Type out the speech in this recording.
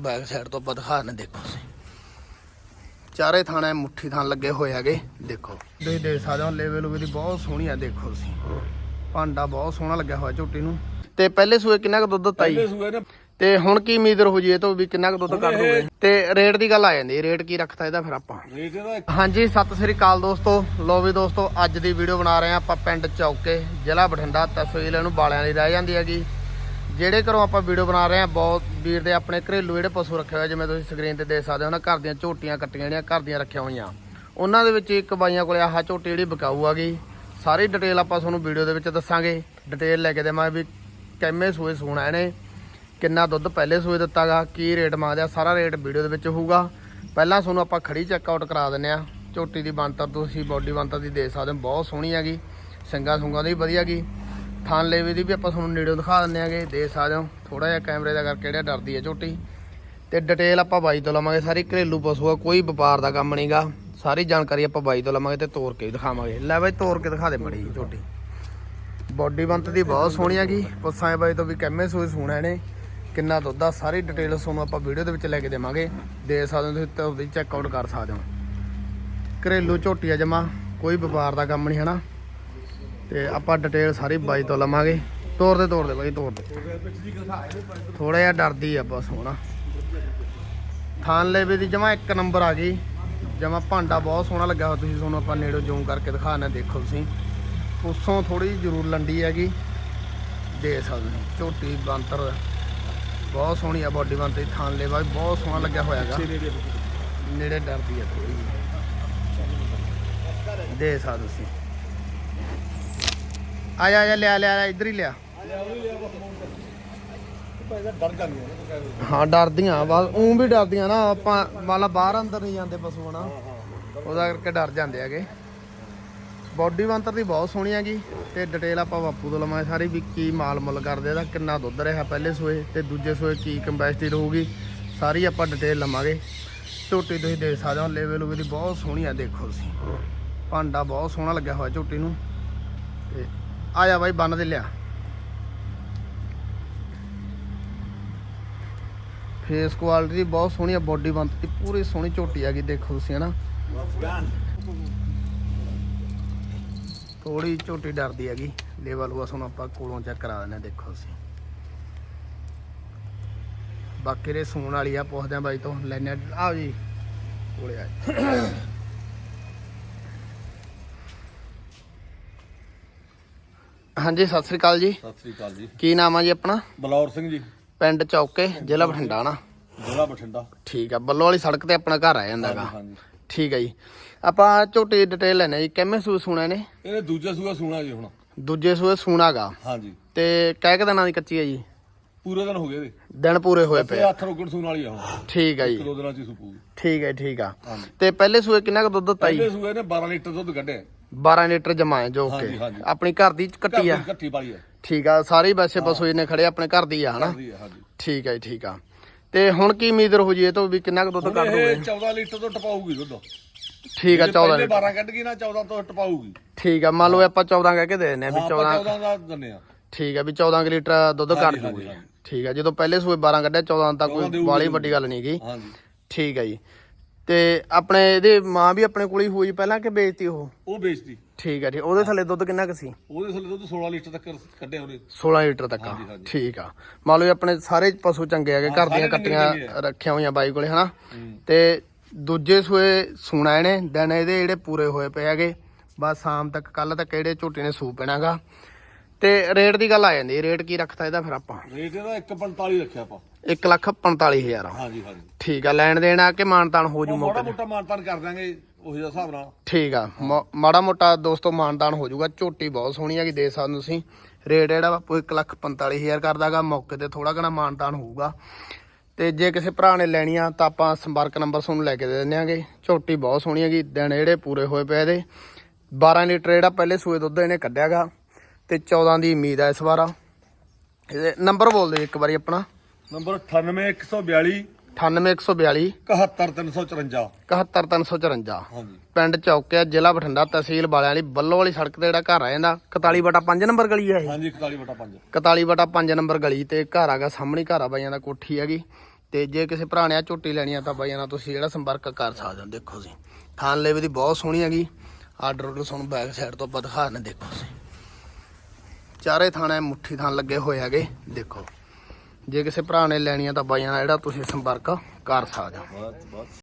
Back side ਤੋਂ ਆਪਾਂ ਦਿਖਾ ਦਿੰਦੇ ਦੇਖੋ ਤੁਸੀਂ। ਚਾਰੇ ਥਾਣੇ ਮੁੱਠੀ ਥਾਂ ਲੱਗੇ ਹੋਏ ਹੈਗੇ ਦੇਖੋ। ਤੁਸੀਂ ਦੇਖ ਸਕਦੇ ਹੋ ਲੈਵਲ ਵੀ ਦੀ ਬਹੁਤ ਸੋਹਣੀ ਆ ਦੇਖੋ ਤੁਸੀਂ। ਭਾਂਡਾ ਬਹੁਤ ਸੋਹਣਾ ਲੱਗਿਆ ਹੋਇਆ ਝੋਟੀ ਨੂੰ। ਤੇ ਪਹਿਲੇ ਸੂਏ ਕਿੰਨਾ ਕੁ ਦੁੱਧ ਦਿੱਤਾ ਜੀ? ਤੇ ਹੁਣ ਕੀ ਉਮੀਦ ਰਹੂ ਜੀ ਇਹ ਤੋਂ ਵੀ ਕਿੰਨਾ ਕੁ ਦੁੱਧ ਕੱਢ ਦੋਗੇ ਤੇ ਰੇਟ ਦੀ ਗੱਲ ਆ ਜਾਂਦੀ ਰੇਟ ਕੀ ਰੱਖਤਾ ਇਹਦਾ ਫਿਰ ਆਪਾਂ? ਹਾਂਜੀ ਸਤਿ ਸ੍ਰੀ ਅਕਾਲ ਦੋਸਤੋ। ਲੋ ਵੀ ਦੋਸਤੋ ਅੱਜ ਦੀ ਵੀਡੀਓ ਬਣਾ ਰਹੇ ਆ ਆਪਾਂ ਪਿੰਡ ਚੌਕੇ ਜ਼ਿਲ੍ਹਾ ਬਠਿੰਡਾ ਤਹਿਸੀਲ ਇਹਨੂੰ ਬਾਲਿਆਂ ਦੀ ਰਹਿ ਜਾਂਦੀ ਹੈਗੀ। ਜਿਹੜੇ ਘਰੋਂ ਆਪਾਂ ਵੀਡੀਓ ਬਣਾ ਰਹੇ ਆ ਬਹੁਤ ਵੀਰ ਦੇ ਆਪਣੇ ਘਰੇਲੂ ਜਿਹੜੇ ਪਸ਼ੂ ਰੱਖੇ ਹੋਏ ਜਿਵੇਂ ਤੁਸੀਂ ਸਕਰੀਨ ਤੇ ਦੇਖ ਸਕਦੇ ਹੋ ਨਾ ਘਰ ਦੀਆਂ ਝੋਟੀਆਂ ਕੱਟੀਆਂ ਜਿਹੜੀਆਂ ਘਰ ਦੀਆਂ ਰੱਖੀਆਂ ਹੋਈਆਂ। ਉਹਨਾਂ ਦੇ ਵਿੱਚ ਇੱਕ ਬਾਈਆਂ ਕੋਲੇ ਆਹ ਝੋਟੀ ਜਿਹੜੀ ਵਿਕਾਊ ਗਈ। ਸਾਰੀ ਡਿਟੇਲ ਆਪਾਂ ਤੁਹਾਨੂੰ ਵੀਡੀਓ ਦੇ ਵਿੱਚ ਦੱਸਾਂਗੇ। ਡਿਟੇਲ ਲੈ ਕੇ ਦੇਵਾਂਗੇ ਵੀ ਕਿੰਨੇ ਸੂਏ ਸੂਣਾ ਇਹਨੇ ਕਿੰਨਾ ਦੁੱਧ ਪਹਿਲੇ ਸੂਏ ਦਿੱਤਾਗਾ, ਕੀ ਰੇਟ ਮੰਗਦੇ ਆ ਸਾਰਾ ਰੇਟ ਵੀਡੀਓ ਦੇ ਵਿੱਚ ਹੋਊਗਾ। ਪਹਿਲਾਂ ਤੁਹਾਨੂੰ ਆਪਾਂ ਖੜੀ ਚੈੱਕ ਆਊਟ ਕਰਾ ਦਿੰਨੇ ਆ। ਝੋਟੀ ਦੀ ਬਣਤਰ ਤੁਸੀਂ ਬਾਡੀ ਬਣਤਰ ਦੀ ਦੇਖ ਸਕਦੇ ਹੋ, ਬਹੁਤ ਸੋਹਣੀ ਹੈਗੀ। ਸਿੰਗਾ ਸੁੰਗਾ ਦੀ ਵਧੀਆ ਗੀ ਥਾਨ ਲੇਵੇ ਦੀ ਵੀ ਆਪਾਂ ਤੁਹਾਨੂੰ ਨੇੜੋਂ ਦਿਖਾ ਦਿੰਦੇ ਆਗੇ ਦੇ ਸਕਦੇ ਹੋ। ਥੋੜਾ ਜਿਹਾ ਕੈਮਰੇ ਦਾ ਕਰਕੇ ਜਿਹੜਾ ਡਰਦੀ ਹੈ ਝੋਟੀ। ਤੇ ਡਿਟੇਲ ਆਪਾਂ ਬਾਈ ਤੋਂ ਲਵਾਂਗੇ, ਸਾਰੀ ਘਰੇਲੂ ਪਸ਼ੂ ਆ, ਕੋਈ ਵਪਾਰ ਦਾ ਕੰਮ ਨਹੀਂਗਾ ਸਾਰੀ ਜਾਣਕਾਰੀ ਆਪਾਂ ਬਾਈ ਤੋਂ ਲਵਾਂਗੇ ਤੇ ਤੋੜ ਕੇ ਦਿਖਾਵਾਂਗੇ। ਲੈ ਬਾਈ ਤੋੜ ਕੇ ਦਿਖਾ ਦੇ ਮੜੀ ਝੋਟੀ। ਬਾਡੀ ਬੰਤ ਦੀ ਬਹੁਤ ਸੋਹਣੀ ਹੈਗੀ ਪੁੱਛਾਂ ਬਾਈ ਤੋਂ ਵੀ ਕਿੰਨੇ ਸੂਏ ਸੂਣਾ ਇਹਨੇ ਕਿੰਨਾ ਦੁੱਧ ਆ, ਸਾਰੀ ਡਿਟੇਲ ਤੁਹਾਨੂੰ ਆਪਾਂ ਵੀਡੀਓ ਦੇ ਵਿੱਚ ਲੈ ਕੇ ਦੇਵਾਂਗੇ। ਦੇ ਸਕਦੇ ਹੋ ਤੁਸੀਂ ਤੇ ਉਹਦੀ ਚੈੱਕ ਆਊਟ ਕਰ ਸਕਦੇ ਹੋ। ਘਰੇਲੂ ਝੋਟੀ ਆ ਜਮਾ, ਕੋਈ ਵਪਾਰ ਦਾ ਕੰਮ ਨਹੀਂ ਹੈ ਨਾ ਤੇ ਆਪਾਂ ਡਿਟੇਲ ਸਾਰੀ ਬਾਈ ਤੋਂ ਲਵਾਂਗੇ। ਤੋੜ ਦੇ, ਤੋਰ ਦੇ ਬਾਈ ਤੋੜ ਦੇ। ਥੋੜਾ ਜਿਹਾ ਡਰਦੀ ਆ ਬਸ ਹੁਣ। ਥਾਨ ਲੇਵੇ ਦੀ ਜਮਾ ਇੱਕ ਨੰਬਰ ਆ ਗਈ। ਜਮਾ ਭਾਂਡਾ ਬਹੁਤ ਸੋਹਣਾ ਲੱਗਾ ਹੋਇਆ ਤੁਸੀਂ, ਤੁਹਾਨੂੰ ਆਪਾਂ ਨੇੜੋਂ ਜ਼ੂਮ ਕਰਕੇ ਦਿਖਾਣਾ ਦੇਖੋ ਤੁਸੀਂ। ਉਸੋਂ ਥੋੜੀ ਜਿਹੀ ਜ਼ਰੂਰ ਲੰਡੀ ਹੈਗੀ। ਦੇ ਸਕਦੇ ਝੋਟੀ ਬੰਤਰ ਬਹੁਤ ਸੋਹਣੀ ਆ ਬਾਡੀ ਬੰਤਰ ਦੀ ਥਾਨ ਲੇਵਾ ਵੀ ਬਹੁਤ ਸੋਹਣਾ ਲੱਗਿਆ ਹੋਇਆ ਨੇੜੇ ਡਰਦੀ ਆ ਥੋੜੀ ਦੇ ਸਕਦੇ ਤੁਸੀਂ। ਆ ਜਾ ਆ ਜਾ ਲਿਆ ਲਿਆ ਲਿਆ, ਇੱਧਰ ਹੀ ਲਿਆ। ਹਾਂ ਡਰਦੀਆਂ ਬਸ ਉਹ ਵੀ ਡਰਦੀਆਂ ਨਾ ਆਪਾਂ ਮਾਲਾ ਬਾਹਰ ਅੰਦਰ ਨਹੀਂ ਜਾਂਦੇ ਪਸ਼ੂ ਹਨਾ। ਉਹਦਾ ਕਰਕੇ ਡਰ ਜਾਂਦੇ ਹੈਗੇ। ਬੋਡੀ ਬੰਤਰ ਦੀ ਬਹੁਤ ਸੋਹਣੀ ਹੈਗੀ ਤੇ ਡਿਟੇਲ ਆਪਾਂ ਬਾਪੂ ਤੋਂ ਲਵਾਂਗੇ ਸਾਰੀ ਵੀ ਕੀ ਮਾਲ ਮੁੱਲ ਕਰਦੇ ਇਹਦਾ ਕਿੰਨਾ ਦੁੱਧ ਰਿਹਾ ਪਹਿਲੇ ਸੋਏ ਤੇ ਦੂਜੇ ਸੋਏ ਕੀ ਕੰਪੈਸਿਟੀ ਰਹੂਗੀ ਸਾਰੀ ਆਪਾਂ ਡਿਟੇਲ ਲਵਾਂਗੇ। ਝੋਟੀ ਤੁਸੀਂ ਦੇਖ ਸਕਦੇ ਹੋ ਲੈਵਲ ਵੀ ਬਹੁਤ ਸੋਹਣੀ ਆ ਦੇਖੋ ਤੁਸੀਂ। ਭਾਂਡਾ ਬਹੁਤ ਸੋਹਣਾ ਲੱਗਿਆ ਹੋਇਆ ਝੋਟੀ ਨੂੰ। ਤੇ ਆ ਜਾ ਬਾਈ ਬੰਨ ਦੇ ਲਿਆ। ਫੇਸ ਕੁਆਲਿਟੀ ਬਹੁਤ ਸੋਹਣੀ ਆ ਬਾਡੀ ਬੰਤ ਦੀ ਪੂਰੀ ਸੋਹਣੀ ਝੋਟੀ ਹੈਗੀ ਦੇਖੋ ਤੁਸੀਂ ਹਨਾ। ਥੋੜੀ ਝੋਟੀ ਡਰਦੀ ਹੈਗੀ ਲੈਵਲ ਉਹ ਸਾਨੂੰ ਆਪਾਂ ਕੋਲੋਂ ਚੈੱਕ ਕਰਾ ਦਿੰਦੇ ਹਾਂ ਦੇਖੋ ਤੁਸੀਂ। ਬਾਕੀ ਦੇ ਸੂਣ ਵਾਲੀ ਆ ਪੁੱਛਦੇ ਆ ਬਾਈ ਤੋਂ ਲੈਣੇ ਆਓ ਜੀ ਕੋਲੇ ਆ। ਹਾਂਜੀ ਸਤਿ ਸ੍ਰੀ ਅਕਾਲ ਜੀ। ਸਤਿ ਸ੍ਰੀ ਅਕਾਲ ਜੀ। ਕੀ ਨਾਮ ਆ ਜੀ ਆਪਣਾ? ਬਲੌਰ ਸਿੰਘ ਜੀ। ਪਿੰਡ ਚੌਕੇ ਜ਼ਿਲ੍ਹਾ ਬਠਿੰਡਾ ਨਾ? ਜ਼ਿਲ੍ਹਾ ਬਠਿੰਡਾ। ਠੀਕ ਆ ਬੱਲੋ ਵਾਲੀ ਸੜਕ ਤੇ ਆਪਣਾ ਘਰ ਆ ਜਾਂਦਾਗਾ ਹਾਂਜੀ ਠੀਕ ਆ ਜੀ। ਆਪਾਂ ਝੋਟੀ ਦੀ ਡਿਟੇਲ ਲੈਣੇ ਜੀ। ਕਿੰਨੇ ਸੂਏ ਸੂਣਾ ਨੇ? ਇਹਨੇ ਦੂਜਾ ਸੂਆ ਸੁਣਾ ਜੀ ਹੁਣ। ਦੂਜੇ ਸੂਏ ਸੂਣਾਗਾ ਹਾਂਜੀ। ਤੇ ਕਹਿ ਕੇ ਦਿਨਾਂ ਦੀ ਕੱਚੀ ਹੈ ਜੀ? ਪੂਰੇ ਦਿਨ ਹੋ ਗਏ ਇਹਦੇ। ਦਿਨ ਪੂਰੇ ਹੋਏ ਪਏ ਹੱਥ ਰੋਕਣ ਸੂਣ ਵਾਲੀ ਆ ਹੁਣ। ਠੀਕ ਆ ਜੀ। ਦੋ ਦਿਨਾਂ ਚ ਸੁਪੂ ਠੀਕ ਹੈ ਠੀਕ ਆ। ਤੇ ਪਹਿਲੇ ਸੂਏ ਕਿੰਨਾ ਕੁ ਦੁੱਧ ਦਿੱਤਾ ਜੀ? ਪਹਿਲੇ ਸੂਏ ਨੇ 12 ਲੀਟਰ ਦੁੱਧ ਕੱਢਿਆ। 12 ਲੀਟਰ ਜਮਾਏ ਜੋ ਹਾਂਜੀ, ਕਿ। ਹਾਂਜੀ। ਆਪਣੀ ਘਰ ਦੀ ਕੱਟੀ ਆ। ਵਾਲੀ ਆ ਠੀਕ ਆ ਸਾਰੀ ਬੱਸੇ ਪਸ਼ੂ ਇਹਨੇ ਖੜੇ ਆਪਣੇ ਘਰ ਦੀ ਆ ਹਨਾ? ਹਾਂਜੀ ਹਾਂਜੀ। ਠੀਕ ਆ ਜੀ ਠੀਕ ਆ। ਤੇ ਹੁਣ ਕੀ ਉਮੀਦ ਰਹੂ ਜੀ ਇਹ ਤੋਂ ਵੀ ਕਿੰਨਾ ਕੁ ਦੁੱਧ ਹੁਣ ਕੱਢ ਦੋਗੇ ਇਹ 14 ਲੀਟਰ ਤੋਂ ਟਪਾਊਗੀ ਦੁੱਧ। ਠੀਕ ਆ 14 ਪਹਿਲੇ 12 ਕੱਢ ਗਈ ਨਾ 14 ਤੋਂ ਟਪਾਊਗੀ। ਠੀਕ ਆ ਮੰਨ ਲਓ ਆਪਾਂ 14 ਕਹਿ ਕੇ ਦੇ ਦਿੰਦੇ ਆ ਵੀ ਹਾਂ 14 14 ਦਾ ਦਿੰਨੇ ਆ। ਠੀਕ ਆ ਵੀ 14 ਕੁ ਲੀਟਰ ਦੁੱਧ ਕੱਢ ਹਾਂਜੀ। ਠੀਕ ਆ ਜਦੋਂ ਪਹਿਲੇ ਸੂਏ 12 ਕੱਢਿਆ 14 ਤਾਂ 14 ਕੋਈ ਦੇਊਗੀ ਦੇਊਗੀ। ਵੱਡੀ ਗੱਲ ਨਹੀਂ ਗਈ ਹਾਂਜੀ। ਠੀਕ ਆ ਜੀ। ਤੇ ਆਪਣੇ ਇਹਦੇ ਮਾਂ ਵੀ ਆਪਣੇ ਕੋਲ ਹੀ ਹੋਈ ਪਹਿਲਾਂ ਕਿ ਵੇਚਤੀ ਉਹ? ਉਹ ਵੇਚਦੀ ਠੀਕ ਆ ਜੀ। ਉਹਦੇ ਥੱਲੇ ਦੁੱਧ ਕਿੰਨਾ ਕੁ ਸੀ? ਉਹਦੇ ਥੱਲੇ ਦੁੱਧ 16 ਲੀਟਰ ਤੱਕ ਕੱਢਿਆ ਉਹਨੇ। 16 ਲੀਟਰ ਤੱਕ ਹਾਂਜੀ, ਹਾਂਜੀ। ਠੀਕ ਆ। ਮੰਨ ਲਓ ਜੀ ਆਪਣੇ ਸਾਰੇ ਪਸ਼ੂ ਚੰਗੇ ਹੈਗੇ ਘਰ ਦੀਆਂ ਸਾਰੇ ਚੰਗੇ ਕੱਟੀਆਂ ਆ। ਰੱਖੀਆਂ ਹੋਈਆਂ ਬਾਈ ਕੋਲੇ ਹਨਾ? ਹੂੰ। ਤੇ ਦੂਜੇ ਸੂਏ ਸੁਣਾ ਇਹਨੇ ਦਿਨ ਇਹਦੇ ਜਿਹੜੇ ਪੂਰੇ ਹੋਏ ਪਏ ਹੈਗੇ ਬਸ ਸ਼ਾਮ ਤੱਕ ਕੱਲ ਤੱਕ ਇਹੜੇ ਝੋਟੀ ਨੇ ਸੂ ਪੈਣਾਗਾ ਤੇ ਰੇਟ ਦੀ ਗੱਲ ਆ ਜਾਂਦੀ ਰੇਟ ਕੀ ਰੱਖਤਾ ਇਹਦਾ ਫਿਰ ਆਪਾਂ? ਰੇਟ ਇਹਦਾ 145 ਰੱਖਿਆ ਆਪਾਂ। 1 ਲੱਖ 45000 ਹਾਂਜੀ ਹਾਂਜੀ। ਠੀਕ ਆ ਲੈਣ ਦੇਣ ਆ ਕਿ ਮਾਨਤਾਨ ਹੋ ਜੂ ਤੇ? ਮੋਟਾ ਮਾਨਤਾਨ ਕਰ ਦਾਂਗੇ ਉਹੀ ਦਾ ਹਿਸਾਬ ਨਾਲ। ਠੀਕ ਆ ਮਾੜਾ ਮੋਟਾ ਦੋਸਤੋ ਮਾਨਤਾਨ ਹੋ ਜਾਊਗਾ ਝੋਟੀ ਬਹੁਤ ਸੋਹਣੀ ਹੈਗੀ ਦੇ ਸਕਦੇ ਤੁਸੀਂ। ਰੇਟ ਜਿਹੜਾ ਬਾਪੂ 1 ਲੱਖ 45000 ਕਰਦਾਗਾ ਮੌਕੇ ਤੇ ਥੋੜਾ ਘਣਾ ਮਾਨਤਾਨ ਹੋਊਗਾ। ਤੇ ਜੇ ਕਿਸੇ ਭਰਾ ਨੇ ਲੈਣੀ ਆ ਤਾਂ ਆਪਾਂ ਸੰਪਰਕ ਨੰਬਰ ਤੁਹਾਨੂੰ ਲੈ ਕੇ ਦੇ ਦਿੰਦੇ ਆਂਗੇ। ਝੋਟੀ ਬਹੁਤ ਸੋਹਣੀ ਹੈਗੀ ਦਿਨ ਜਿਹੜੇ ਪੂਰੇ ਹੋਏ ਪਏ ਇਹਦੇ। 12 ਲੀਟਰ ਜਿਹੜਾ ਪਹਿਲੇ ਸੂਏ ਦੁੱਧ ਇਹਨੇ ਕੱਢਿਆਗਾ ਤੇ 14 ਦੀ ਉਮੀਦ ਆ ਇਸ ਵਾਰ। ਇਹਦੇ ਨੰਬਰ ਬੋਲ ਦਿਓ ਇੱਕ ਵਾਰੀ ਆਪਣਾ। ਨੰਬਰ 98142 98142 71354 71354 ਹਾਂਜੀ। ਪਿੰਡ ਚੌਕਿਆ ਜ਼ਿਲ੍ਹਾ ਬਠਿੰਡਾ ਤਹਿਸੀਲ ਵਾਲਿਆਂ ਵਾਲੀ ਬੱਲੋ ਵਾਲੀ ਸੜਕ ਤੇ ਜਿਹੜਾ ਘਰ ਆ ਜਾਂਦਾ 41 ਬਟਾ 5 ਨੰਬਰ ਗਲੀ ਆ ਇਹ। ਹਾਂਜੀ 41 ਬਟਾ 5 41 ਬਟਾ 5 ਨੰਬਰ ਗਲੀ ਤੇ ਘਰ ਆਗਾ ਸਾਹਮਣੇ ਘਰ ਆ ਬਾਈਆਂ ਦਾ ਕੋਠੀ ਹੈਗੀ। ਤੇ ਜੇ ਕਿਸੇ ਭਰਾ ਨੇ ਆ ਝੋਟੀ ਲੈਣੀ ਆ ਤਾਂ ਬਾਈਆਂ ਨਾਲ ਤੁਸੀਂ ਜਿਹੜਾ ਸੰਪਰਕ ਕਰ ਸਕਦੇ ਹੋ ਦੇਖੋ ਜੀ। ਥਾਨ ਲੇਵੇ ਦੀ ਬਹੁਤ ਸੋਹਣੀ ਹੈਗੀ। ਆਰਡਰ ਆਰਡਰ ਤੁਹਾਨੂੰ ਬੈਕ ਸਾਈਡ ਤੋਂ ਆਪਾਂ ਦਿਖਾ ਦੇਖੋ ਜੀ। ਚਾਰੇ ਥਾਣੇ ਮੁੱਠੀ ਥਾਨ ਲੱਗੇ ਹੋਏ ਹੈਗੇ ਦੇਖੋ। ਜੇ ਕਿਸੇ ਭਰਾ ਨੇ ਲੈਣੀ ਆ ਤਾਂ ਬਾਈਆਂ ਨਾਲ ਜਿਹੜਾ ਤੁਸੀਂ ਸੰਪਰਕ ਕਰ ਸਕਦੇ ਹੋ।